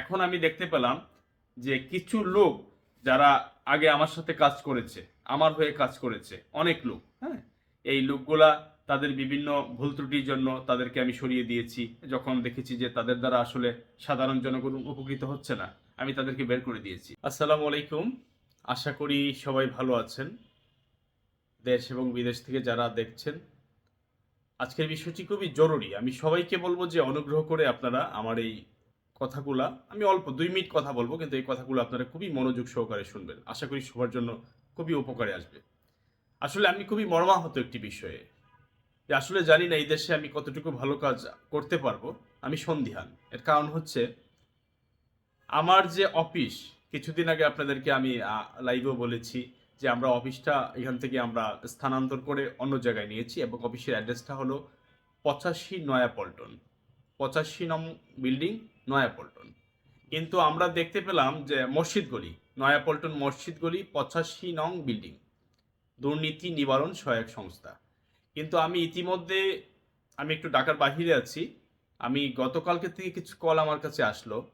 এখন আমি দেখতে পেলাম যে কিছু লোক যারা আগে আমার সাথে কাজ করেছে, আমার হয়ে কাজ করেছে, অনেক লোক হ্যাঁ? এই লোকগুলা তাদের বিভিন্ন ভুল ত্রুটির জন্য তাদেরকে আমি সরিয়ে দিয়েছি, যখন দেখেছি যে তাদের দ্বারা আসলে সাধারণ জনগণ উপকৃত হচ্ছে না, আমি তাদেরকে বের করে দিয়েছি। আসসালামু আলাইকুম, আশা করি সবাই ভালো আছেন, দেশ এবং বিদেশ থেকে যারা দেখছেন। আজকের বিষয়টি খুবই জরুরি, আমি সবাইকে বলব যে অনুগ্রহ করে আপনারা আমার এই কথাগুলা, আমি অল্প দুই মিনিট কথা বলব, কিন্তু এই কথাগুলো আপনারা খুবই মনোযোগ সহকারে শুনবেন। আশা করি সবার জন্য খুবই উপকারে আসবে। আসলে আমি খুবই মর্মাহত একটি বিষয়ে। যে আসলে জানি না এই দেশে আমি কতটুকু ভালো কাজ করতে পারব, আমি সন্ধিহান এর কারণ হচ্ছে, আমার যে অফিস, কিছুদিন আগে আপনাদেরকে আমি লাইভেও বলেছি যে আমরা অফিসটা, এখান থেকে আমরা স্থানান্তর করে অন্য জায়গায় নিয়েছি এবং অফিসের অ্যাড্রেসটা হলো পঁচাশি নয়াপল্টন। পঁচাশি নং বিল্ডিং নয়াপল্টন। কিন্তু আমরা দেখতে পেলাম যে মসজিদ গলি, নয়াপল্টন মসজিদ গলি পঁচাশি নং বিল্ডিং। দুর্নীতি নিবারণ সহায়ক সংস্থা। কিন্তু আমি ইতিমধ্যে, আমি একটু ঢাকার বাহিরে আছি। আমি গতকালকে থেকে কিছু কল আমার কাছে আসলো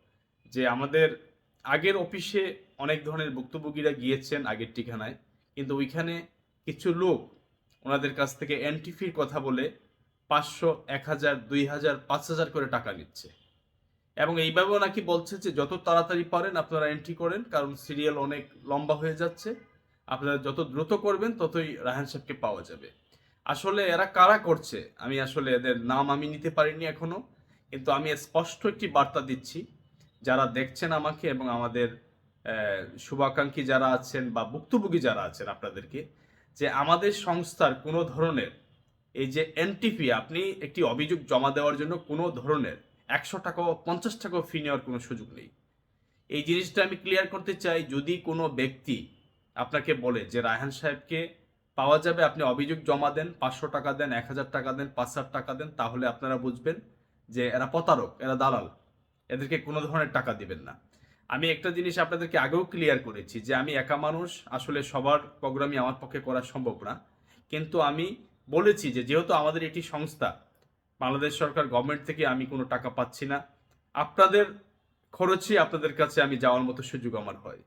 যে আমাদের আগের অফিসে অনেক ধরনের ভুক্তভোগীরা গিয়েছেন আগের ঠিকানায়। কিন্তু ওইখানে কিছু লোক ওনাদের কাছ থেকে এন্ট্রি ফির কথা বলে পাঁচশো, এক হাজার, দুই হাজার, পাঁচ হাজার করে টাকা নিচ্ছে। এবং এইভাবেও নাকি বলছে যে যত তাড়াতাড়ি পারেন আপনারা এন্ট্রি করেন, কারণ সিরিয়াল অনেক লম্বা হয়ে যাচ্ছে। আপনারা যত দ্রুত করবেন, ততই রাহান সাহেবকে পাওয়া যাবে। আসলে এরা কারা করছে? আমি আসলে এদের নাম আমি নিতে পারিনি এখনও, কিন্তু আমি স্পষ্ট একটি বার্তা দিচ্ছি। যারা দেখছেন আমাকে এবং আমাদের শুভাকাঙ্ক্ষী যারা আছেন বা ভুক্তভোগী যারা আছেন আপনাদেরকে, যে আমাদের সংস্থার কোনো ধরনের, এই যে এনটিপি আপনি একটি অভিযোগ জমা দেওয়ার জন্য কোনো ধরনের একশো টাকা পঞ্চাশ টাকা ফি নেওয়ার কোনো সুযোগ নেই। এই জিনিসটা আমি ক্লিয়ার করতে চাই, যদি কোনো ব্যক্তি আপনাকে বলে যে রায়হান সাহেবকে পাওয়া যাবে, আপনি অভিযোগ জমা দেন, পাঁচশো টাকা দেন, এক হাজার টাকা দেন, পাঁচ হাজার টাকা দেন, তাহলে আপনারা বুঝবেন যে এরা প্রতারক, এরা দালাল। এদেরকে কোনো ধরনের টাকা দিবেন না। আমি একটা জিনিস আপনাদেরকে আগেও ক্লিয়ার করেছি যে আমি একা মানুষ, আসলে সবার প্রোগ্রামই আমার পক্ষে করা সম্ভব না। কিন্তু আমি বলেছি যে যেহেতু আমাদের একটি সংস্থা বাংলাদেশ সরকার গভর্নমেন্ট থেকে আমি কোনো টাকা পাচ্ছি না। আপনাদের খরচে আপনাদের কাছে আমি যাওয়ার মতো সুযোগ আমার হয়।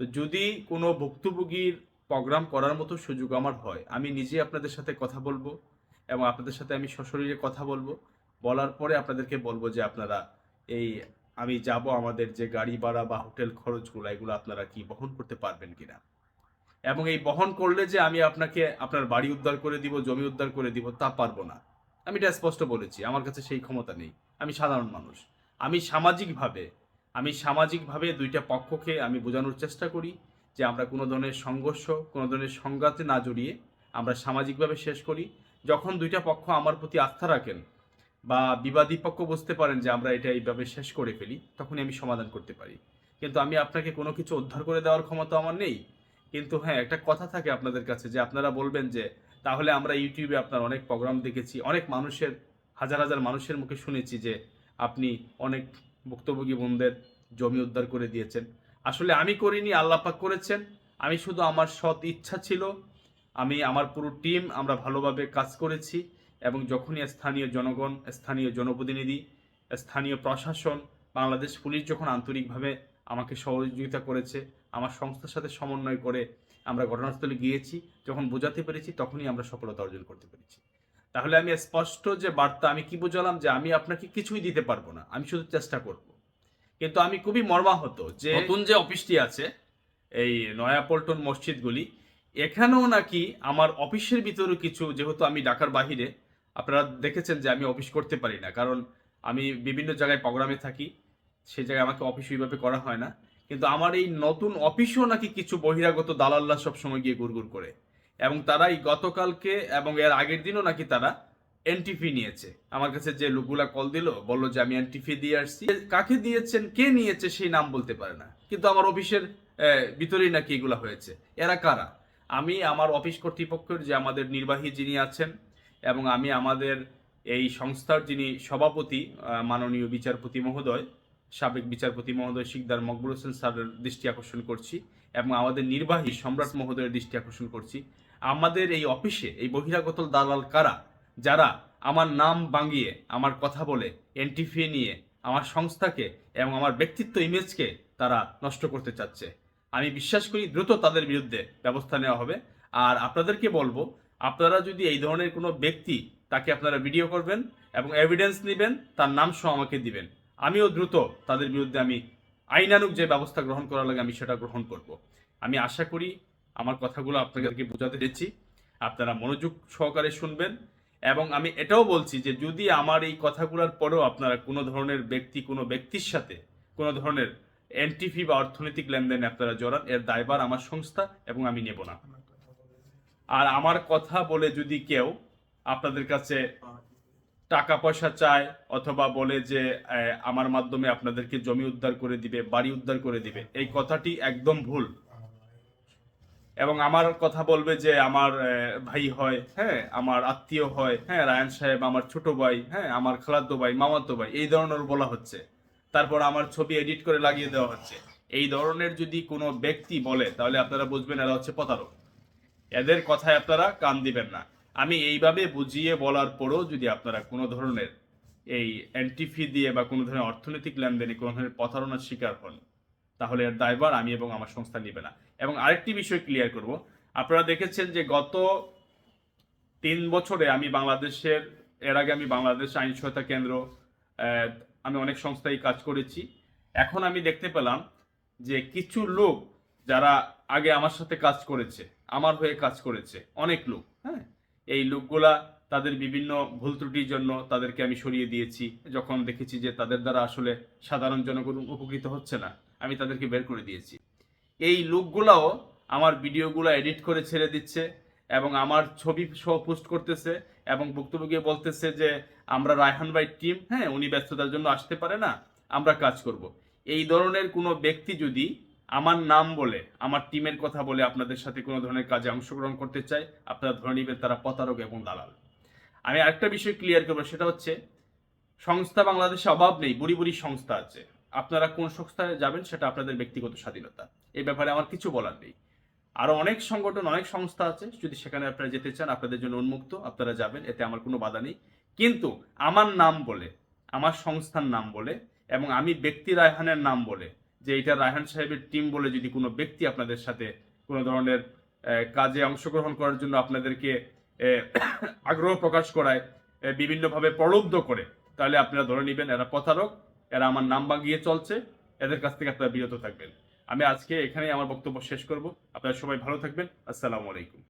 তো যদি কোনো ভুক্তভোগীর প্রোগ্রাম করার মতো সুযোগ আমার হয়, আমি নিজে আপনাদের সাথে কথা বলব এবং আপনাদের সাথে আমি সশরীরে কথা বলব। বলার পরে আপনাদেরকে বলব যে আপনারা এই আমি যাব আমাদের যে গাড়ি ভাড়া বা হোটেল খরচগুলো, এগুলো আপনারা কি বহন করতে পারবেন কিনা? এবং এই বহন করলে যে আমি আপনাকে, আপনার বাড়ি উদ্ধার করে দিব, জমি উদ্ধার করে দিব, তা পারব না। আমি এটা স্পষ্ট বলেছি, আমার কাছে সেই ক্ষমতা নেই। আমি সাধারণ মানুষ। আমি সামাজিকভাবে আমি সামাজিকভাবে দুইটা পক্ষকে আমি বোঝানোর চেষ্টা করি যে আমরা কোনো ধরনের সংঘর্ষ, কোনো ধরনের সংঘাতে না জড়িয়ে আমরা সামাজিকভাবে শেষ করি। যখন দুইটা পক্ষ আমার প্রতি আস্থা রাখেন বা বিবাদী পক্ষ বুঝতে পারেন যে আমরা এটা এইভাবে শেষ করে ফেলি, তখনই আমি সমাধান করতে পারি। কিন্তু আমি আপনাকে কোনো কিছু উদ্ধার করে দেওয়ার ক্ষমতা আমার নেই। কিন্তু হ্যাঁ একটা কথা থাকে আপনাদের কাছে যে আপনারা বলবেন যে তাহলে আমরা ইউটিউবে আপনার অনেক প্রোগ্রাম দেখেছি, অনেক মানুষের, হাজার হাজার মানুষের মুখে শুনেছি যে আপনি অনেক ভুক্তভোগী বোনদের জমি উদ্ধার করে দিয়েছেন। আসলে আমি করিনি আল্লাপাক করেছেন। আমি শুধু আমার সৎ ইচ্ছা ছিল, আমি আমার পুরো টিম আমরা ভালোভাবে কাজ করেছি এবং যখনই স্থানীয় জনগণ, স্থানীয় জনপ্রতিনিধি, স্থানীয় প্রশাসন, বাংলাদেশ পুলিশ যখন আন্তরিকভাবে আমাকে সহযোগিতা করেছে, আমার সংস্থার সাথে সমন্বয় করে আমরা ঘটনাস্থলে গিয়েছি, যখন বোঝাতে পেরেছি তখনই আমরা সফলতা অর্জন করতে পেরেছি। তাহলে আমি স্পষ্ট যে বার্তা, আমি কি বোঝালাম যে আমি আপনাকে কিছুই দিতে পারব না, আমি শুধু চেষ্টা করব। কিন্তু আমি খুবই মর্মাহত যে নতুন যে অফিসটি আছে, এই নয়াপল্টন মসজিদগুলি, এখানেও নাকি আমার অফিসের ভিতরে কিছু, যেহেতু আমি ঢাকার বাহিরে, আপনারা দেখেছেন যে আমি অফিস করতে পারি না। কারণ আমি বিভিন্ন জায়গায় প্রোগ্রামে থাকি সেই জায়গায় আমাকে অফিস ওইভাবে করা হয় না। কিন্তু আমার এই নতুন অফিসও নাকি কিছু বহিরাগত দালাল্লা সব সময় গিয়ে গুড়গুড় করে। এবং তারা এই গতকালকে এবং এর আগের দিনও নাকি তারা এনটিফি নিয়েছে। আমার কাছে যে লোকগুলা কল দিল, বলল যে আমি এনটিফি দিয়ে আসছি। কাকে দিয়েছেন, কে নিয়েছে সেই নাম বলতে পারে না। কিন্তু আমার অফিসের ভিতরেই নাকি এগুলা হয়েছে। এরা কারা? আমি আমার অফিস কর্তৃপক্ষের যে আমাদের নির্বাহী যিনি আছেন এবং আমি আমাদের এই সংস্থার যিনি সভাপতি মাননীয় বিচারপতি মহোদয় সাবেক বিচারপতি মহোদয় শিকদার মকবুল হোসেন স্যারের দৃষ্টি আকর্ষণ করছি এবং আমাদের নির্বাহী সম্রাট মহোদয়ের দৃষ্টি আকর্ষণ করছি। আমাদের এই অফিসে এই বহিরাগত দালাল কারা? যারা আমার নাম বাঙ্গিয়ে আমার কথা বলে এনটিফি নিয়ে আমার সংস্থাকে এবং আমার ব্যক্তিত্ব ইমেজকে তারা নষ্ট করতে চাচ্ছে। আমি বিশ্বাস করি দ্রুত তাদের বিরুদ্ধে ব্যবস্থা নেওয়া হবে। আর আপনাদেরকে বলব, আপনারা যদি এই ধরনের কোনো ব্যক্তি তাকে আপনারা ভিডিও করবেন এবং এভিডেন্স নেবেন, তার নাম সহ আমাকে দিবেন। আমিও দ্রুত তাদের বিরুদ্ধে আমি আইনানুক যে ব্যবস্থা গ্রহণ করা লাগে আমি সেটা গ্রহণ করব। আমি আশা করি আমার কথাগুলো আপনাদেরকে বোঝাতে পেরেছি। আপনারা মনোযোগ সহকারে শুনবেন এবং আমি এটাও বলছি যে যদি আমার এই কথাগুলোর পরেও আপনারা কোনো ধরনের ব্যক্তি, কোনো ব্যক্তির সাথে কোনো ধরনের এনটিভি বা অর্থনৈতিক লেনদেনে আপনারা জড়ান, এর দায়ভার আমার সংস্থা এবং আমি নেব না। আর আমার কথা বলে যদি কেউ আপনাদের কাছে টাকা পয়সা চায় অথবা বলে যে আমার মাধ্যমে আপনাদেরকে জমি উদ্ধার করে দিবে, বাড়ি উদ্ধার করে দিবে। এই কথাটি একদম ভুল। এবং আমার কথা বলবে যে, আমার ভাই হয় হ্যাঁ আমার আত্মীয় হয় হ্যাঁ রায়ন সাহেব আমার ছোট ভাই হ্যাঁ আমার খালাতো ভাই, মামাতো ভাই। এই ধরনের বলা হচ্ছে। তারপর আমার ছবি এডিট করে লাগিয়ে দেওয়া হচ্ছে। এই ধরনের যদি কোনো ব্যক্তি বলে, তাহলে আপনারা বুঝবেন এরা হচ্ছে প্রতারক। এদের কথায় আপনারা কান দিবেন না। আমি এইভাবে বুঝিয়ে বলার পরেও যদি আপনারা কোনো ধরনের এই এন্টিফি দিয়ে বা কোনো ধরনের অর্থনৈতিক লেনদেনে কোনো ধরনের প্রতারণার শিকার হন, তাহলে এর দায়ভার আমি এবং আমার সংস্থা নেবে না। এবং আরেকটি বিষয় ক্লিয়ার করব। আপনারা দেখেছেন যে গত তিন বছরে আমি বাংলাদেশের, এর আগে আমি বাংলাদেশ আইন সহায়তা কেন্দ্র আমি অনেক সংস্থায় কাজ করেছি। এখন আমি দেখতে পেলাম যে কিছু লোক যারা আগে আমার সাথে কাজ করেছে, আমার হয়ে কাজ করেছে, অনেক লোক হ্যাঁ? এই লোকগুলা তাদের বিভিন্ন ভুল ত্রুটির জন্য তাদেরকে আমি সরিয়ে দিয়েছি। যখন দেখেছি যে তাদের দ্বারা আসলে সাধারণ জনগণ উপকৃত হচ্ছে না, আমি তাদেরকে বের করে দিয়েছি। এই লোকগুলাও আমার ভিডিওগুলো এডিট করে ছেড়ে দিচ্ছে এবং আমার ছবি সহ পোস্ট করতেছে এবং গিয়ে বলতেছে যে, আমরা রায়হান ভাই টিম হ্যাঁ উনি ব্যস্ততার জন্য আসতে পারে না, আমরা কাজ করব। এই ধরনের কোনো ব্যক্তি যদি আমার নাম বলে, আমার টিমের কথা বলে আপনাদের সাথে কোনো ধরনের কাজে অংশগ্রহণ করতে চায় আপনারা ধরে নেবেন তারা প্রতারক এবং দালাল। আমি আরেকটা বিষয় ক্লিয়ার করব, সেটা হচ্ছে, সংস্থা বাংলাদেশে অভাব নেই, বুড়ি বুড়ি সংস্থা আছে। আপনারা কোন সংস্থায় যাবেন সেটা আপনাদের ব্যক্তিগত স্বাধীনতা। এই ব্যাপারে আমার কিছু বলার নেই। আরও অনেক সংগঠন, অনেক সংস্থা আছে, যদি সেখানে আপনারা যেতে চান, আপনাদের জন্য উন্মুক্ত, আপনারা যাবেন, এতে আমার কোনো বাধা নেই। কিন্তু আমার নাম বলে, আমার সংস্থার নাম বলে, এবং আমি ব্যক্তি রায়হানের নাম বলে যে এটা রায়হান সাহেবের টিম বলে যদি কোনো ব্যক্তি আপনাদের সাথে কোনো ধরনের কাজে অংশগ্রহণ করার জন্য আপনাদেরকে আগ্রহ প্রকাশ করায় বিভিন্নভাবে প্রলুব্ধ করে, তাহলে আপনারা ধরে নেবেন এরা প্রতারক, এরা আমার নাম বাগিয়ে চলছে, এদের কাছ থেকে আপনারা বিরত থাকবেন। আমি আজকে এখানেই আমার বক্তব্য শেষ করব। আপনারা সবাই ভালো থাকবেন। আসসালামু আলাইকুম।